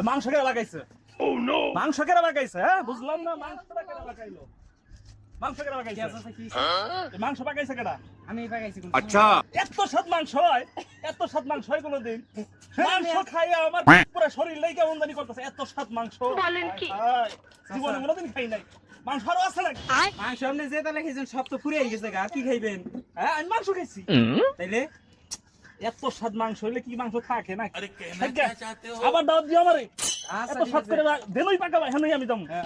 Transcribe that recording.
মাংস কেরা লাগাইছে? মাংস কেরা লাগাইছে হ্যাঁ? বুঝলাম না মাংস লাগাইলো? মাংস আচ্ছা। এত মাংস হ্যাঁ, হ্যাঁ। আমার হ্যাঁ। শরীর এত মাংস। খাই নাই। মাংস আরও আছে মাংস সব তো ফুরিয়ে গেছে খাইবেন? হ্যাঁ আমি মাংস খাইছি। তাইলে? এত স্বাদ মাংস হইলে কি মাংস থাকে না আবার দাওয়াত দিও আমারে। আচ্ছা এত স্বাদ। করে দেনই পাকাবা হেনই আমি দম হ্যাঁ,